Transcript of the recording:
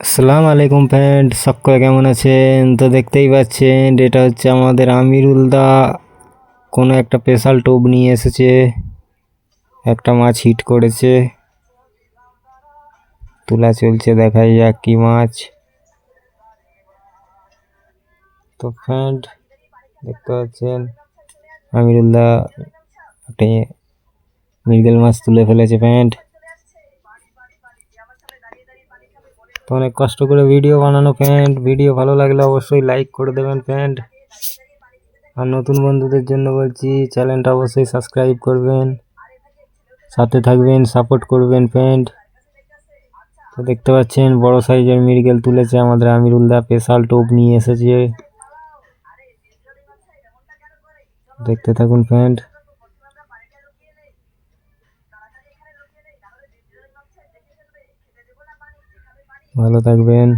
আসসালামু আলাইকুম ফ্রেন্ড সকলে কেমন আছেন? তো দেখতেই পাচ্ছেন, এটা হচ্ছে আমাদের আমিরুল দা। কোনো একটা স্পেশাল টোপ নিয়ে এসেছে। একটা মাছ হিট করেছে। তোলা চলছে, দেখাই যাক কি মাছ। তো ফ্রেন্ড দেখতে পাচ্ছেন, আমিরুল দা একটা মৃগেল মাছ তুলে ফেলেছে ফ্রেন্ড তো অনেক কষ্ট করে ভিডিও বানানো ফ্রেন্ড ভিডিও ভালো লাগলে অবশ্যই লাইক করে দেবেন ফ্রেন্ড আর নতুন বন্ধুদের জন্য বলছি চ্যানেলটা অবশ্যই সাবস্ক্রাইব করবেন। সাথে থাকবেন সাপোর্ট করবেন ফ্রেন্ড তো দেখতে পাচ্ছেন, বড় সাইজের মৃগেল তুলেছে আমাদের আমিরুল দা স্পেশাল টোপ নিয়ে এসেছে। দেখতে থাকুন ফ্রেন্ড ভালো থাকবেন।